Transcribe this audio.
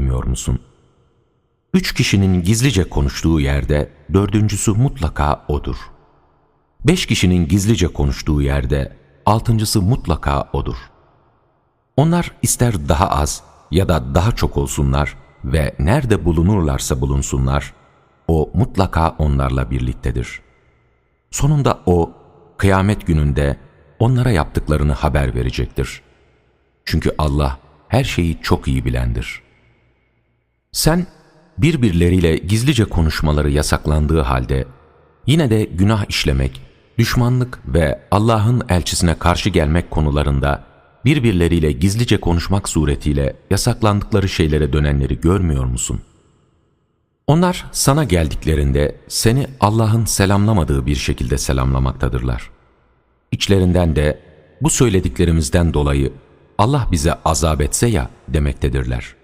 Bilmiyor musun? Üç kişinin gizlice konuştuğu yerde dördüncüsü mutlaka odur. Beş kişinin gizlice konuştuğu yerde altıncısı mutlaka odur. Onlar ister daha az ya da daha çok olsunlar ve nerede bulunurlarsa bulunsunlar, o mutlaka onlarla birliktedir. Sonunda o, kıyamet gününde onlara yaptıklarını haber verecektir. Çünkü Allah her şeyi çok iyi bilendir. Sen birbirleriyle gizlice konuşmaları yasaklandığı halde yine de günah işlemek, düşmanlık ve Allah'ın elçisine karşı gelmek konularında birbirleriyle gizlice konuşmak suretiyle yasaklandıkları şeylere dönenleri görmüyor musun? Onlar sana geldiklerinde seni Allah'ın selamlamadığı bir şekilde selamlamaktadırlar. İçlerinden de bu söylediklerimizden dolayı Allah bize azap etse ya demektedirler.